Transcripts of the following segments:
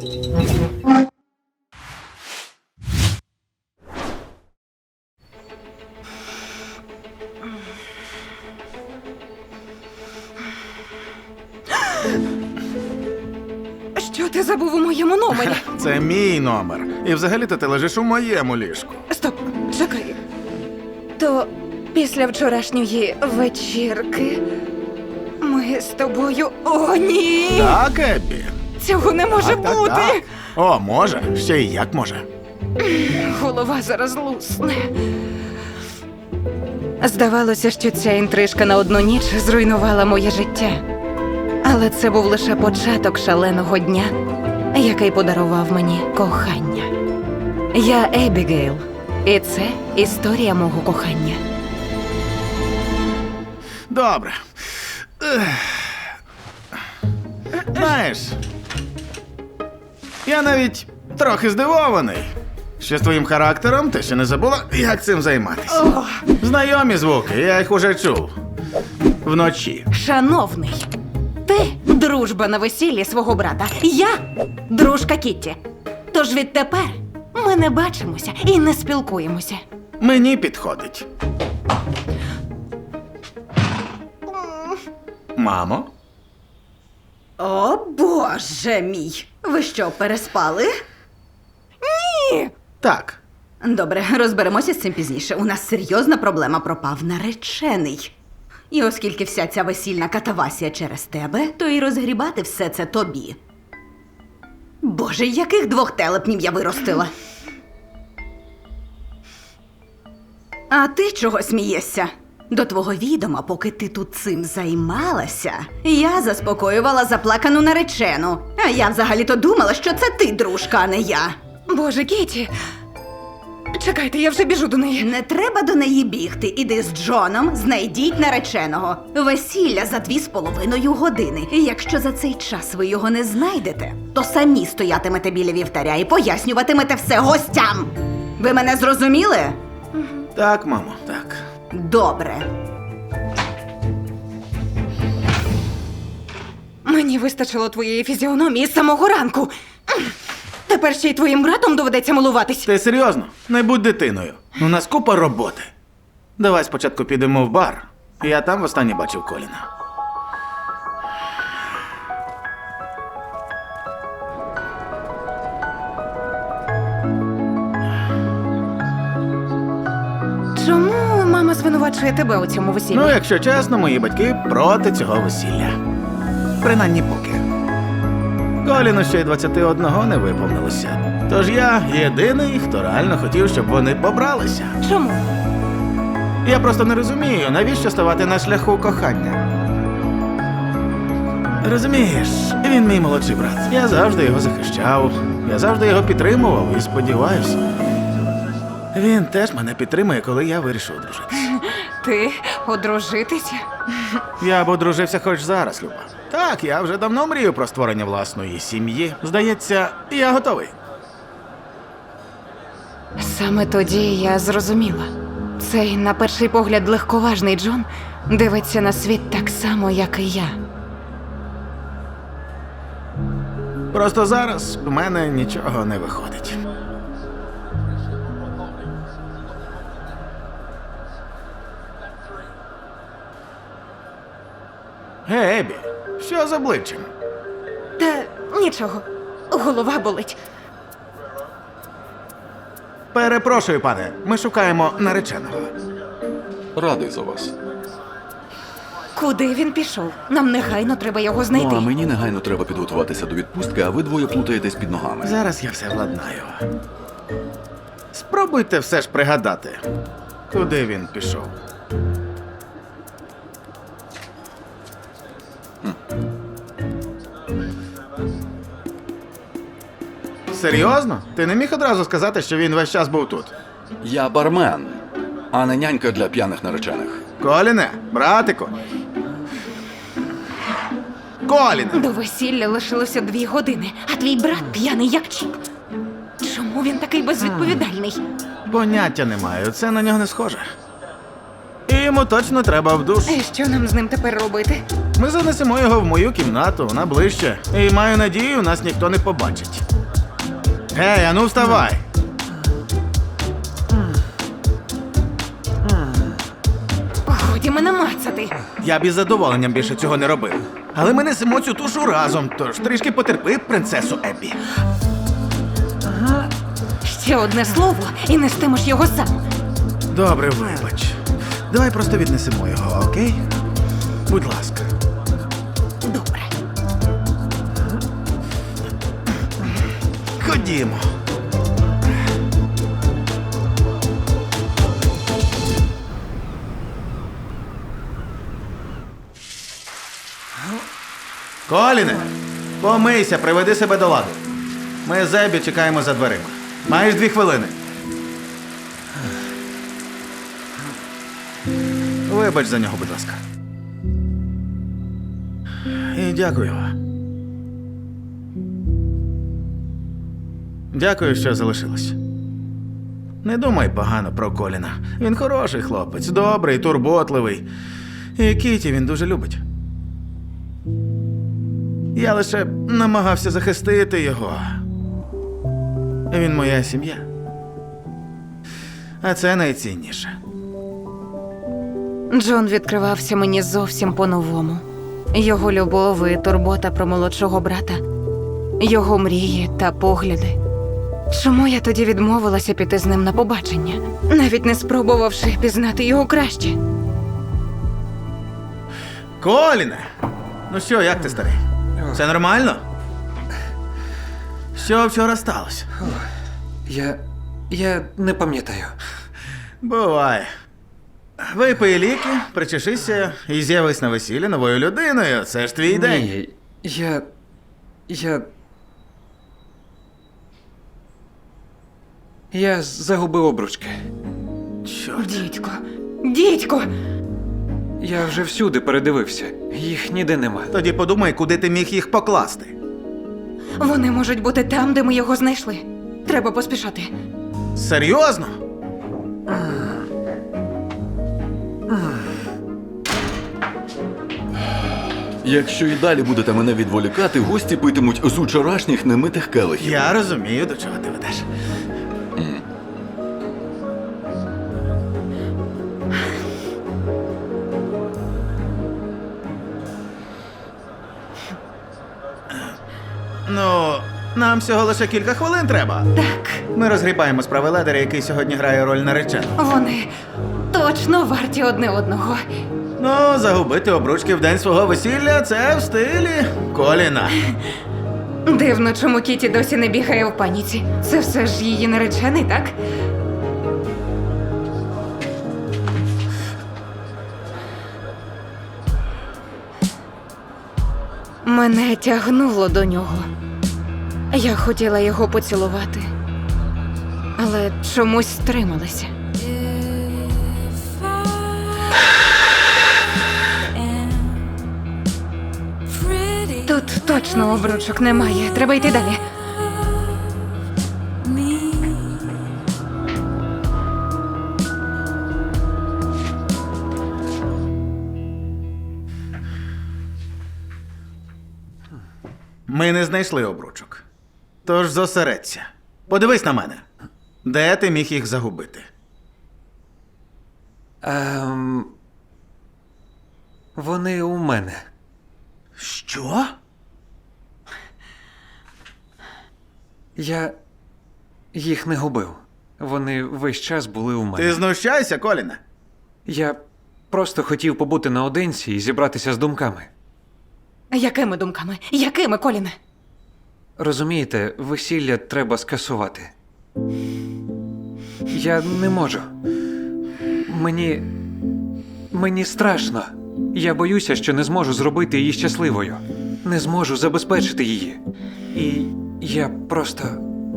Що ти забув у моєму номері? Це мій номер. І взагалі-то ти лежиш у моєму ліжку. Стоп, чекай. То після вчорашньої вечірки ми з тобою. О, ні! Так, Еббі? Цього не може Так, так, бути! так. О, може, ще й як може. Голова зараз лусне. Здавалося, що ця інтрижка на одну ніч зруйнувала моє життя. Але це був лише початок шаленого дня, який подарував мені кохання. Я Ебігейл, і це історія мого кохання. Добре. Ех. Знаєш, я навіть трохи здивований. Що з твоїм характером ти ще не забула, як цим займатися. Знайомі звуки, я їх уже чув. Вночі. шановний, ти дружба на весіллі свого брата. Я дружка Кітті. Тож відтепер ми не бачимося і не спілкуємося. Мені підходить. Мамо? О, боже мій! Ви що, переспали? Ні. Так. Добре, розберемося з цим пізніше. У нас серйозна проблема пропав наречений. І оскільки вся ця весільна катавасія через тебе, то і розгрібати все це тобі. Боже, яких двох телепнів я виростила? А ти чого смієшся? До твого відома, поки ти тут цим займалася, я заспокоювала заплакану наречену. А я взагалі-то думала, що це ти, дружка, а не я. Боже, Кіті. Чекайте, я вже біжу до неї. Не треба до неї бігти. Іди з Джоном, знайдіть нареченого. Весілля за дві з половиною години. І якщо за цей час ви його не знайдете, то самі стоятимете біля вівтаря і пояснюватимете все гостям. Ви мене зрозуміли? Так, мамо, так. Добре. Мені вистачило твоєї фізіономії з самого ранку. Тепер ще й твоїм братом доведеться милуватись. Ти серйозно? Не будь дитиною. У нас купа роботи. Давай спочатку підемо в бар. Я там востаннє бачив Коліна. Чому звинувачує тебе у цьому весіллі? Ну, якщо чесно, мої батьки проти цього весілля. Принаймні поки. Коліну ще й 21 не виповнилося. Тож я єдиний, хто реально хотів, щоб вони побралися. Чому? Я просто не розумію, навіщо ставати на шляху кохання. Розумієш, він мій молодший брат. Я завжди його захищав, я завжди його підтримував і сподіваюся. Він теж мене підтримує, коли я вирішив одружитися. Ти одружитися? Я б одружився хоч зараз, Люба. Так, я вже давно мрію про створення власної сім'ї. Здається, я готовий. Саме тоді я зрозуміла. Цей, на перший погляд, легковажний Джон дивиться на світ так само, як і я. Просто зараз в мене нічого не виходить. Гей, Ебі, що з обличчям? Та нічого, голова болить. Перепрошую, пане, ми шукаємо нареченого. Радий за вас. Куди він пішов? Нам негайно треба його знайти. Ну, а мені негайно треба підготуватися до відпустки, а ви двоє плутаєтесь під ногами. Зараз я все владнаю. Спробуйте все ж пригадати, куди він пішов. Серйозно? Ти не міг одразу сказати, що він весь час був тут? Я бармен, а не нянька для п'яних наречених. Коліне, братику. Коліне! До весілля лишилося дві години, а твій брат п'яний як чіп. Чому він такий безвідповідальний? Поняття не маю, це на нього не схоже. І йому точно треба в душ. І що нам з ним тепер робити? Ми занесемо його в мою кімнату, вона ближче. І маю надію, нас ніхто не побачить. Гей, ану вставай! Годі мене мацати. Я б із задоволенням більше цього не робив. Але ми несемо цю тушу разом, тож трішки потерпи, принцесу Еббі. Ще одне слово і нестимеш його сам. Добре, вибач. Давай просто віднесемо його, окей? Будь ласка. Ходімо. Коліне, помийся, приведи себе до ладу. Ми з Ебі чекаємо за дверима. Маєш дві хвилини. Вибач за нього, будь ласка. І дякую. Дякую, що залишилась. Не думай погано про Коліна. Він хороший хлопець, добрий, турботливий. І Кіті він дуже любить. Я лише намагався захистити його. Він моя сім'я. А це найцінніше. Джон відкривався мені зовсім по-новому. Його любов і турбота про молодшого брата, його мрії та погляди. Чому я тоді відмовилася піти з ним на побачення, навіть не спробувавши пізнати його краще? Коліне! Ну що, як ти старий? Все нормально? Що вчора сталося? Я. я не пам'ятаю. Буває. Випий ліки, причешися і з'явись на весіллі новою людиною. Це ж твій день. Ні, я. я. Я загубив обручки. Чорт. Дідько, дідько! Я вже всюди передивився. Їх ніде нема. Тоді подумай, куди ти міг їх покласти. Вони можуть бути там, де ми його знайшли. Треба поспішати. Серйозно? Якщо і далі будете мене відволікати, гості питимуть з учорашніх немитих келихів. Я розумію, до чого ти ведеш. Нам всього лише кілька хвилин треба. Так, Ми розгрібаємо справи ледера, який сьогодні грає роль нареченого. вони точно варті одне одного. Ну, загубити обручки в день свого весілля це в стилі Коліна. Дивно, чому Кіті досі не бігає в паніці. Це все ж її наречений, так? Мене тягнуло до нього. Я хотіла його поцілувати, але чомусь стрималася. Тут точно обручок немає. Треба йти далі. Ми не знайшли обручок. Тож зосередься. Подивись на мене. Де ти міг їх загубити? Ем... Вони у мене. Що? Я їх не губив. Вони весь час були у мене. Ти знущайся, Коліне. Я просто хотів побути наодинці і зібратися з думками. Якими думками? Якими, Коліне? Розумієте, весілля треба скасувати. Я не можу. Мені. Мені страшно. Я боюся, що не зможу зробити її щасливою. Не зможу забезпечити її. І я просто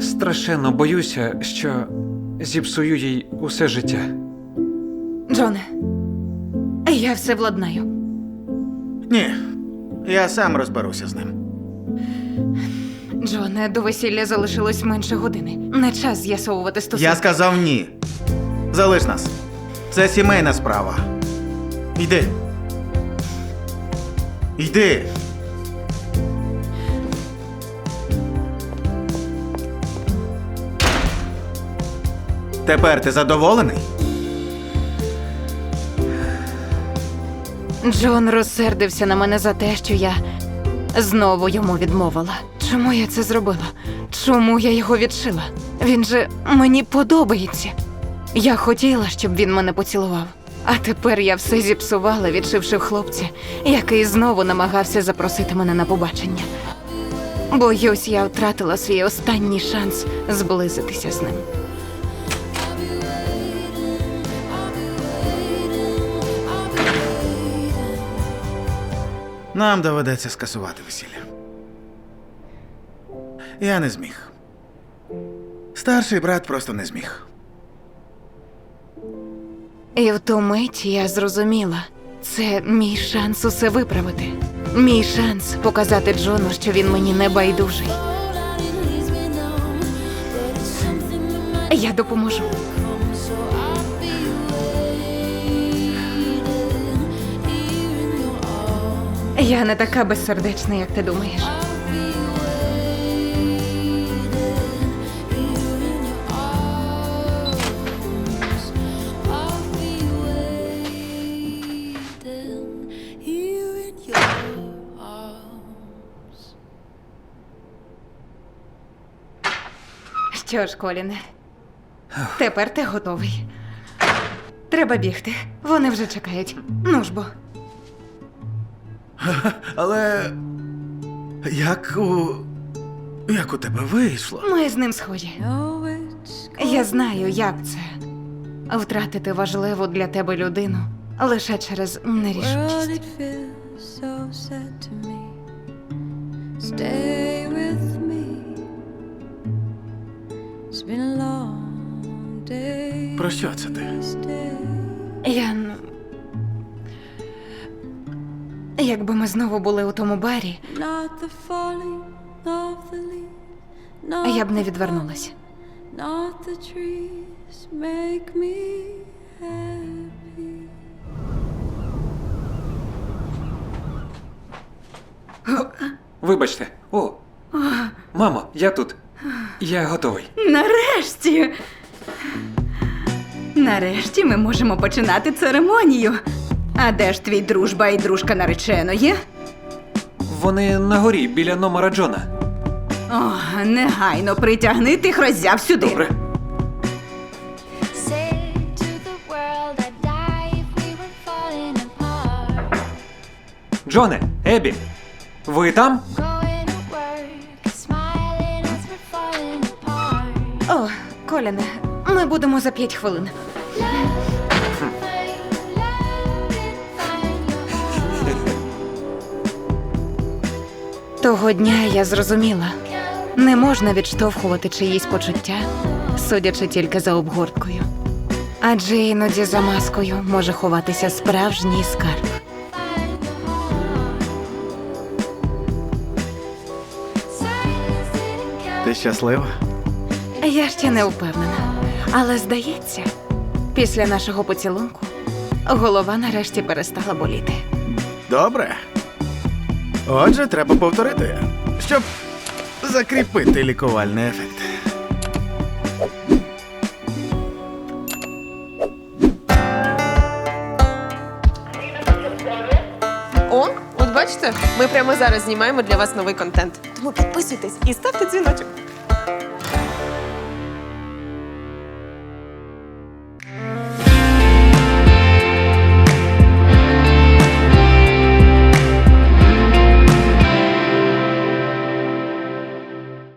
страшенно боюся, що зіпсую їй усе життя. Джоне, я все владнаю. Ні. Я сам розберуся з ним. Джоне, до весілля залишилось менше години. Не час з'ясовувати стосунки. Я сказав ні. Залиш нас. Це сімейна справа. Йди. Йди. Тепер ти задоволений? Джон розсердився на мене за те, що я знову йому відмовила. Чому я це зробила? Чому я його відшила? Він же мені подобається. Я хотіла, щоб він мене поцілував. А тепер я все зіпсувала, відшивши хлопця, який знову намагався запросити мене на побачення. Боюсь, я втратила свій останній шанс зблизитися з ним. Нам доведеться скасувати весілля. Я не зміг. Старший брат просто не зміг. І в ту мить я зрозуміла, це мій шанс усе виправити. Мій шанс показати Джону, що він мені не байдужий. Я допоможу. Я не така безсердечна, як ти думаєш. Що ж, Коліне, тепер ти готовий. Треба бігти. Вони вже чекають. Ну ж бо. Але. Як у. Як у тебе вийшло? Ми з ним схожі. Я знаю, як це втратити важливу для тебе людину лише через нерішучість. Stay with me. Про що це ти? Я. н- Якби ми знову були у тому барі, я б не відвернулася. Вибачте. О. Мамо, я тут. Я готовий. Нарешті. Нарешті ми можемо починати церемонію. А де ж твій дружба і дружка нареченої? Вони на горі біля номера Джона. О, негайно притягни тих роззяв сюди. Добре. Say to the world I'd die if we were falling apart. Джоне, Ебі, ви там? Going О, Коліне, ми будемо за п'ять хвилин. Того дня я зрозуміла, не можна відштовхувати чиїсь почуття, судячи тільки за обгорткою. Адже іноді за маскою може ховатися справжній скарб. Ти щаслива? Я ще не впевнена, але здається, після нашого поцілунку голова нарешті перестала боліти. Добре. Отже, треба повторити, щоб закріпити лікувальний ефект. О, от бачите, ми прямо зараз знімаємо для вас новий контент. Тому підписуйтесь і ставте дзвіночок.